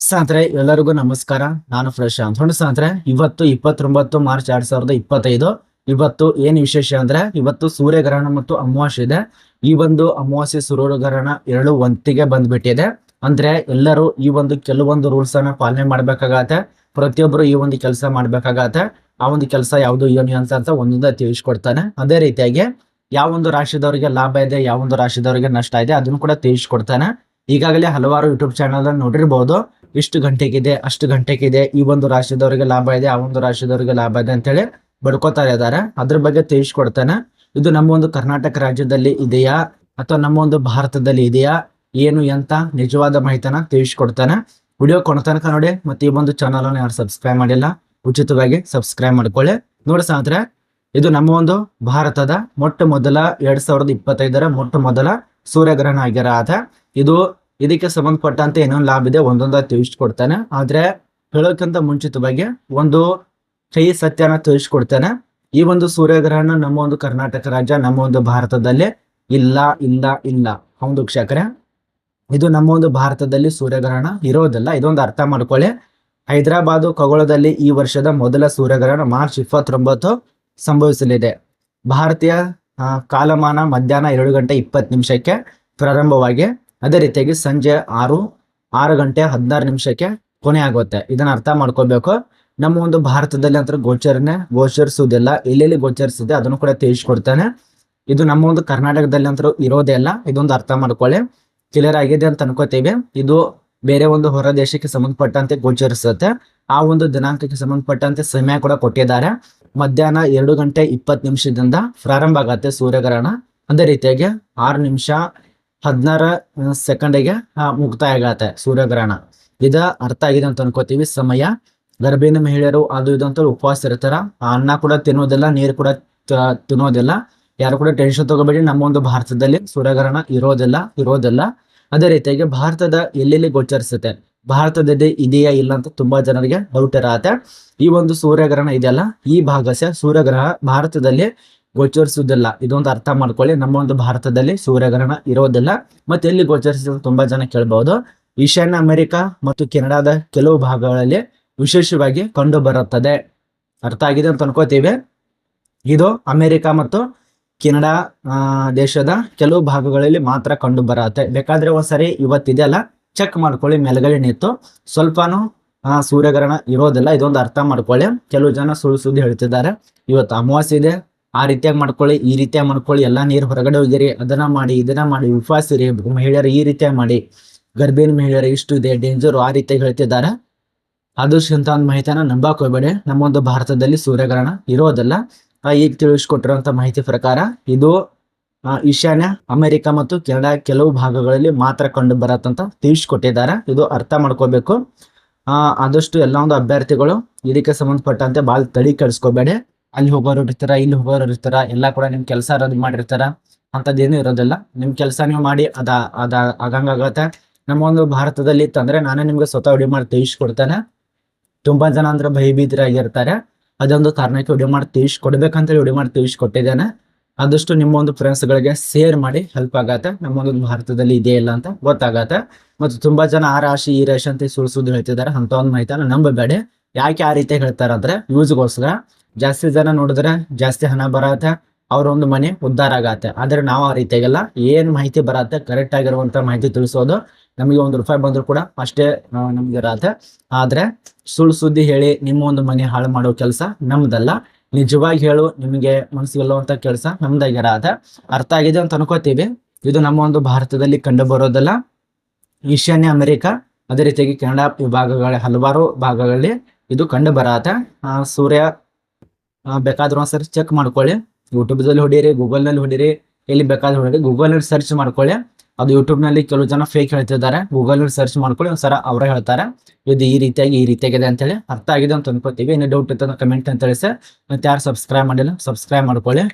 ಸ್ನೇಹಿತರೆ, ಎಲ್ಲರಿಗೂ ನಮಸ್ಕಾರ. ನಾನು ಪ್ರಶಾಂತ್ ಹೊಂಡ ಸಾಂತ್ರೆ ಇವತ್ತು ಇಪ್ಪತ್ತೊಂಬತ್ತು ಮಾರ್ಚ್ ಎರಡ್ ಸಾವಿರದ ಇಪ್ಪತ್ತೈದು. ಇವತ್ತು ಏನ್ ವಿಶೇಷ ಅಂದ್ರೆ, ಇವತ್ತು ಸೂರ್ಯಗ್ರಹಣ ಮತ್ತು ಅಮಾವಾಸ್ಯೆ ಇದೆ. ಈ ಒಂದು ಅಮಾವಾಸ್ಯೆ ಸೂರ್ಯಗ್ರಹಣ ಎರಡು ಒಂತಿಗೆ ಬಂದ್ಬಿಟ್ಟಿದೆ. ಅಂದ್ರೆ ಎಲ್ಲರೂ ಈ ಒಂದು ಕೆಲವೊಂದು ರೂಲ್ಸ್ ಅನ್ನ ಪಾಲನೆ ಮಾಡ್ಬೇಕಾಗತ್ತೆ. ಪ್ರತಿಯೊಬ್ಬರು ಈ ಒಂದು ಕೆಲಸ ಮಾಡ್ಬೇಕಾಗತ್ತೆ. ಆ ಒಂದು ಕೆಲಸ ಯಾವುದು ಏನು ಅಂತ ಅಂತ ಒಂದೊಂದ ತಿಳಿಸ್ಕೊಡ್ತಾನೆ. ಅದೇ ರೀತಿಯಾಗಿ ಯಾವ ಒಂದು ರಾಶಿದವರಿಗೆ ಲಾಭ ಇದೆ, ಯಾವ ಒಂದು ರಾಶಿದವರಿಗೆ ನಷ್ಟ ಇದೆ, ಅದನ್ನು ಕೂಡ ತಿಳಿಸ್ಕೊಡ್ತಾನೆ. ಈಗಾಗಲೇ ಹಲವಾರು ಯೂಟ್ಯೂಬ್ ಚಾನಲ್ ನೋಡಿರ್ಬೋದು. ಇಷ್ಟು ಗಂಟೆಗಿದೆ, ಅಷ್ಟು ಗಂಟೆಗಿದೆ, ಈ ಒಂದು ರಾಶಿದವರಿಗೆ ಲಾಭ ಇದೆ, ಆ ಒಂದು ರಾಶಿದವರಿಗೆ ಲಾಭ ಇದೆ ಅಂತೇಳಿ ಬಡ್ಕೋತಾರೆ ಇದ್ದಾರೆ ಅದ್ರ ಬಗ್ಗೆ ತಿಳಿಸ್ಕೊಡ್ತಾನೆ. ಇದು ನಮ್ಮ ಒಂದು ಕರ್ನಾಟಕ ರಾಜ್ಯದಲ್ಲಿ ಇದೆಯಾ? ಅಥವಾ ನಮ್ಮ ಒಂದು ಭಾರತದಲ್ಲಿ ಇದೆಯಾ? ಏನು ಎಂತ? ನಿಜವಾದ ಮಾಹಿತಿನ ತಿಳಿಸ್ಕೊಡ್ತಾನೆ. ವಿಡಿಯೋ ಕೊನ ತನಕ ನೋಡಿ, ಮತ್ತೆ ಈ ಒಂದು ಚಾನಲ್ ಅನ್ನು ಯಾರು ಸಬ್ಸ್ಕ್ರೈಬ್ ಮಾಡಿಲ್ಲ, ಉಚಿತವಾಗಿ ಸಬ್ಸ್ಕ್ರೈಬ್ ಮಾಡ್ಕೊಳ್ಳಿ. ನೋಡಿ ಸ್ನೇಹಿತರೆ, ಇದು ನಮ್ಮ ಒಂದು ಭಾರತದ ಮೊಟ್ಟ ಮೊದಲ ಎರಡ್ ಸಾವಿರದ ಇಪ್ಪತ್ತೈದರ ಮೊಟ್ಟ ಮೊದಲ ಸೂರ್ಯಗ್ರಹಣ ಆಗಿರತ್ತೆ ಇದು ಇದಕ್ಕೆ ಸಂಬಂಧಪಟ್ಟಂತೆ ಏನೊಂದು ಲಾಭ ಇದೆ, ಒಂದೊಂದ ತಿಳಿಸ್ಕೊಡ್ತಾನೆ. ಆದ್ರೆ ಹೇಳೋಕ್ಕಿಂತ ಮುಂಚಿತವಾಗಿ ಒಂದು ಕೈ ಸತ್ಯನ ತಿಳಿಸ್ಕೊಡ್ತಾನೆ. ಈ ಒಂದು ಸೂರ್ಯಗ್ರಹಣ ನಮ್ಮ ಒಂದು ಕರ್ನಾಟಕ ರಾಜ್ಯ, ನಮ್ಮ ಒಂದು ಭಾರತದಲ್ಲಿ ಇಲ್ಲ ಇಲ್ಲ ಇಲ್ಲ. ಹೌದು ವೀಕ್ಷಕರೇ ಇದು ನಮ್ಮ ಒಂದು ಭಾರತದಲ್ಲಿ ಸೂರ್ಯಗ್ರಹಣ ಇರೋದಿಲ್ಲ. ಇದೊಂದು ಅರ್ಥ ಮಾಡ್ಕೊಳ್ಳಿ. ಹೈದರಾಬಾದು ಖಗೋಳದಲ್ಲಿ ಈ ವರ್ಷದ ಮೊದಲ ಸೂರ್ಯಗ್ರಹಣ ಮಾರ್ಚ್ ಇಪ್ಪತ್ತೊಂಬತ್ತು ಸಂಭವಿಸಲಿದೆ. ಭಾರತೀಯ ಕಾಲಮಾನ ಮಧ್ಯಾಹ್ನ ಎರಡು ಗಂಟೆ ಇಪ್ಪತ್ತು ನಿಮಿಷಕ್ಕೆ ಪ್ರಾರಂಭವಾಗಿ ಅದೇ ರೀತಿಯಾಗಿ ಸಂಜೆ ಆರು ಆರು ಗಂಟೆ ಹದಿನಾರು ನಿಮಿಷಕ್ಕೆ ಕೊನೆ ಆಗುತ್ತೆ. ಇದನ್ನ ಅರ್ಥ ಮಾಡ್ಕೋಬೇಕು ನಮ್ಮ ಒಂದು ಭಾರತದಲ್ಲಿ ಅಂತ ಗೋಚರನೆ, ಗೋಚರಿಸುವುದಿಲ್ಲ. ಎಲ್ಲೆಲ್ಲಿ ಗೋಚರಿಸಿದೆ ಅದನ್ನು ಕೂಡ ತಿಳಿಸ್ಕೊಡ್ತಾನೆ. ಇದು ನಮ್ಮ ಒಂದು ಕರ್ನಾಟಕದಲ್ಲಿ ಅಂತ ಇರೋದೇ ಇಲ್ಲ ಇದೊಂದು ಅರ್ಥ ಮಾಡ್ಕೊಳ್ಳಿ. ಕ್ಲಿಯರ್ ಆಗಿದೆ ಅಂತ ಅನ್ಕೋತೀವಿ. ಇದು ಬೇರೆ ಒಂದು ಹೊರ ದೇಶಕ್ಕೆ ಸಂಬಂಧಪಟ್ಟಂತೆ ಗೋಚರಿಸುತ್ತೆ. ಆ ಒಂದು ದಿನಾಂಕಕ್ಕೆ ಸಂಬಂಧಪಟ್ಟಂತೆ ಸಮಯ ಕೂಡ ಕೊಟ್ಟಿದ್ದಾರೆ. ಮಧ್ಯಾಹ್ನ ಎರಡು ಗಂಟೆ ಇಪ್ಪತ್ತು ನಿಮಿಷದಿಂದ ಪ್ರಾರಂಭ ಆಗತ್ತೆ ಸೂರ್ಯಗ್ರಹಣ. ಅದೇ ರೀತಿಯಾಗಿ ಆರು ನಿಮಿಷ ಹದಿನಾರ ಸೆಕೆಂಡಿಗೆ ಮುಕ್ತಾಯ ಆಗತ್ತೆ ಸೂರ್ಯಗ್ರಹಣ. ಇದ ಅರ್ಥ ಆಗಿದೆ ಅಂತ ಅನ್ಕೋತೀವಿ. ಸಮಯ, ಗರ್ಭಿಣಿ ಮಹಿಳೆಯರು ಅದು ಇದು ಅಂತ ಉಪವಾಸ ಇರ್ತಾರ. ಅನ್ನ ಕೂಡ ತಿನ್ನೋದಿಲ್ಲ, ನೀರು ಕೂಡ ತಿನ್ನೋದಿಲ್ಲ. ಯಾರು ಕೂಡ ಟೆನ್ಷನ್ ತಗೋಬೇಡಿ. ನಮ್ಮ ಒಂದು ಭಾರತದಲ್ಲಿ ಸೂರ್ಯಗ್ರಹಣ ಇರೋದಿಲ್ಲ ಇರೋದಿಲ್ಲ. ಅದೇ ರೀತಿಯಾಗಿ ಭಾರತದ ಎಲ್ಲೆಲ್ಲಿ ಗೋಚರಿಸುತ್ತೆ? ಭಾರತದಲ್ಲಿ ಇದೆಯಾ ಇಲ್ಲ ಅಂತ ತುಂಬಾ ಜನರಿಗೆ ಡೌಟ್ ಇರತ್ತೆ. ಈ ಒಂದು ಸೂರ್ಯಗ್ರಹಣ ಇದೆಯಲ್ಲ, ಈ ಭಾಗಸ ಸೂರ್ಯಗ್ರಹ ಭಾರತದಲ್ಲಿ ಗೋಚರಿಸುವುದಿಲ್ಲ. ಇದೊಂದು ಅರ್ಥ ಮಾಡ್ಕೊಳ್ಳಿ. ನಮ್ಮ ಒಂದು ಭಾರತದಲ್ಲಿ ಸೂರ್ಯಗ್ರಹಣ ಇರೋದಿಲ್ಲ. ಮತ್ತೆ ಎಲ್ಲಿ ಗೋಚರಿಸಿದ ತುಂಬಾ ಜನ ಕೇಳಬಹುದು ಈಶಾನ್ಯ ಅಮೆರಿಕ ಮತ್ತು ಕೆನಡಾದ ಕೆಲವು ಭಾಗಗಳಲ್ಲಿ ವಿಶೇಷವಾಗಿ ಕಂಡು ಬರುತ್ತದೆ ಅರ್ಥ ಆಗಿದೆ ಅಂತ ಅನ್ಕೋತೀವಿ. ಇದು ಅಮೆರಿಕ ಮತ್ತು ಕೆನಡಾ ದೇಶದ ಕೆಲವು ಭಾಗಗಳಲ್ಲಿ ಮಾತ್ರ ಕಂಡು ಬರುತ್ತೆ ಬೇಕಾದ್ರೆ ಒಂದ್ಸರಿ ಇವತ್ತಿದೆಯಲ್ಲ ಚೆಕ್ ಮಾಡ್ಕೊಳ್ಳಿ, ಮೇಲ್ಗಡೆ ನಿಂತು. ಸ್ವಲ್ಪನೂ ಸೂರ್ಯಗ್ರಹಣ ಇರೋದಿಲ್ಲ. ಇದೊಂದು ಅರ್ಥ ಮಾಡ್ಕೊಳ್ಳಿ. ಕೆಲವು ಜನ ಸುಳ್ಳು ಸುದ್ದಿ ಹೇಳ್ತಿದ್ದಾರೆ. ಇವತ್ತು ಅಮಾವಾಸ್ಯೆ ಇದೆ. ಆ ರೀತಿಯಾಗಿ ಮಾಡ್ಕೊಳ್ಳಿ, ಈ ರೀತಿಯಾಗಿ ಮಾಡ್ಕೊಳ್ಳಿ, ಎಲ್ಲ ನೀರು ಹೊರಗಡೆ ಹೋಗಿರಿ, ಅದನ್ನ ಮಾಡಿ, ಇದನ್ನ ಮಾಡಿ ಉಪವಾಸ ಇರಿ ಮಹಿಳೆಯರು ಈ ರೀತಿಯಾಗಿ ಮಾಡಿ. ಗರ್ಭಿಣಿ ಮಹಿಳೆಯರು ಇಷ್ಟು ಇದೆ ಡೇಂಜರು ಆ ರೀತಿಯಾಗಿ ಹೇಳ್ತಿದ್ದಾರೆ. ಆದಷ್ಟು ಇಂಥ ಒಂದು ಮಾಹಿತಿನ ನಂಬಕ್ ಹೋಗ್ಬೇಡಿ. ನಮ್ಮೊಂದು ಭಾರತದಲ್ಲಿ ಸೂರ್ಯಗ್ರಹಣ ಇರೋದಲ್ಲ ಈಗ ತಿಳಿಸ್ಕೊಟ್ಟಿರುವಂತ ಮಾಹಿತಿ ಪ್ರಕಾರ ಇದು ಈಶಾನ್ಯ, ಅಮೆರಿಕ ಮತ್ತು ಕೆನಡಾ ಕೆಲವು ಭಾಗಗಳಲ್ಲಿ ಮಾತ್ರ ಕಂಡು ಬರತ್ತಂತ ತಿಳಿಸ್ಕೊಟ್ಟಿದ್ದಾರೆ. ಇದು ಅರ್ಥ ಮಾಡ್ಕೋಬೇಕು. ಆದಷ್ಟು ಎಲ್ಲ ಒಂದು ಅಭ್ಯರ್ಥಿಗಳು ಇದಕ್ಕೆ ಸಂಬಂಧಪಟ್ಟಂತೆ ಭಾಳ ತಡಿ ಕೆಡಿಸ್ಕೋಬೇಡಿ. ಅಲ್ಲಿ ಹೋಗೋರು ಇರ್ತಾರ, ಇಲ್ಲಿ ಹೋಗೋರು ಇರ್ತಾರ, ಎಲ್ಲ ಕೂಡ ನಿಮ್ ಕೆಲಸ ರದ್ದು ಮಾಡಿರ್ತಾರ. ಅಂತದೇನು ಇರೋದಿಲ್ಲ. ನಿಮ್ ಕೆಲಸ ನೀವು ಮಾಡಿ, ಅದ ಅದ ಆಗಂಗಾಗತ್ತೆ. ನಮ್ಮ ಒಂದು ಭಾರತದಲ್ಲಿ ಇತ್ತಂದ್ರೆ ನಾನೇ ನಿಮ್ಗೆ ಸ್ವತಃ ವಿಡಿಯೋ ಮಾಡಿ ತಿಳಿಸ್ಕೊಡ್ತೇನೆ. ತುಂಬಾ ಜನ ಅಂದ್ರೆ ಭಯಭೀತರಾಗಿರ್ತಾರೆ. ಅದೊಂದು ಕಾರಣಕ್ಕೆ ವಿಡಿಯೋ ಮಾಡಿ ತಿಳಿಸ್ಕೊಡ್ಬೇಕಂತ ವಿಡಿಯೋ ಮಾಡಿ ತಿಳಿಸ್ಕೊಟ್ಟಿದ್ದೇನೆ. ಆದಷ್ಟು ನಿಮ್ಮ ಒಂದು ಫ್ರೆಂಡ್ಸ್ ಗಳಿಗೆ ಶೇರ್ ಮಾಡಿ ಹೆಲ್ಪ್ ಆಗತ್ತೆ. ನಮ್ಮ ಒಂದು ಭಾರತದಲ್ಲಿ ಇದೇ ಇಲ್ಲ ಅಂತ ಗೊತ್ತಾಗತ್ತೆ. ಮತ್ತು ತುಂಬಾ ಜನ ಆ ರಾಶಿ, ಈ ರಾಶಿ ಅಂತ ಸುಳ್ಸುದು ಹೇಳ್ತಿದ್ದಾರೆ. ಅಂತ ಒಂದು ಮಾಹಿತಿ ನಂಬಬೇಡಿ. ಯಾಕೆ ಆ ರೀತಿ ಹೇಳ್ತಾರೆ ಅಂದ್ರೆ ಯೂಸ್ಗೋಸ್ಕರ ಜಾಸ್ತಿ ಜನ ನೋಡಿದ್ರೆ ಜಾಸ್ತಿ ಹಣ ಬರತ್ತೆ ಅವ್ರ ಒಂದು ಮನೆ ಉದ್ಧಾರ ಆಗತ್ತೆ. ಆದ್ರೆ ನಾವು ಆ ರೀತಿಯಾಗೆಲ್ಲ. ಏನ್ ಮಾಹಿತಿ ಬರತ್ತೆ ಕರೆಕ್ಟ್ ಆಗಿರುವಂತ ಮಾಹಿತಿ ತಿಳಿಸೋದು ನಮಗೆ ಒಂದು ರೂಪಾಯಿ ಬಂದ್ರು ಕೂಡ ಅಷ್ಟೇ ನಮ್ಗೆ ಇರತ್ತೆ. ಆದ್ರೆ ಸುಳ್ಳು ಸುದ್ದಿ ಹೇಳಿ ನಿಮ್ಮ ಒಂದು ಮನೆ ಹಾಳು ಮಾಡೋ ಕೆಲಸ ನಮ್ದಲ್ಲ. ನಿಜವಾಗಿ ಹೇಳು, ನಿಮಗೆ ಮನಸ್ಸಿಗೆಲ್ಲುವಂತ ಕೆಲಸ ನಮ್ದಾಗಿರತ್ತೆ. ಅರ್ಥ ಆಗಿದೆ ಅಂತ ಅನ್ಕೋತೀವಿ. ಇದು ನಮ್ಮ ಒಂದು ಭಾರತದಲ್ಲಿ ಕಂಡು ಬರೋದಲ್ಲ. ಈಶಾನ್ಯ ಅಮೆರಿಕ, ಅದೇ ರೀತಿಯಾಗಿ ಕೆನಡಾ ವಿಭಾಗಗಳ ಹಲವಾರು ಭಾಗಗಳಲ್ಲಿ ಇದು ಕಂಡು ಬರತ್ತೆ. ಸೂರ್ಯ ಬೇಕಾದ್ರೂ ಒಂದ್ಸರಿ ಚೆಕ್ ಮಾಡ್ಕೊಳ್ಳಿ ಯೂಟ್ಯೂಬ್ದಲ್ಲಿ ಹೊಡೀರಿ ಗೂಗಲ್ನಲ್ಲಿ ಹೊಡೀರಿ, ಎಲ್ಲಿ ಬೇಕಾದ್ರೂ ಹೊಡೀರಿ ಗೂಗಲ್ನಲ್ಲಿ ಸರ್ಚ್ ಮಾಡ್ಕೊಳ್ಳಿ ಅದು ಯೂಟ್ಯೂಬ್ನಲ್ಲಿ ಕೆಲವು ಜನ ಫೇಕ್ ಹೇಳ್ತಿದ್ದಾರೆ. ಗೂಗಲ್ನಲ್ಲಿ ಸರ್ಚ್ ಮಾಡ್ಕೊಳ್ಳಿ ಸರ ಅವರೇ ಹೇಳ್ತಾರೆ. ಇದು ಈ ರೀತಿಯಾಗಿ, ಈ ರೀತಿಯಾಗಿದೆ ಅಂತೇಳಿ ಅರ್ಥ ಆಗಿದೆ ಅಂತ ಅನ್ಕೋತೀವಿ. ಇನ್ನು ಡೌಟ್ ಇತ್ತು ಕಮೆಂಟ್ ಅಂತ ತಿಳಿಸಿ. ಮತ್ತೆ ಯಾರು ಸಬ್ಸ್ಕ್ರೈಬ್ ಮಾಡಿಲ್ಲ ಸಬ್ಸ್ಕ್ರೈಬ್ ಮಾಡ್ಕೊಳ್ಳಿ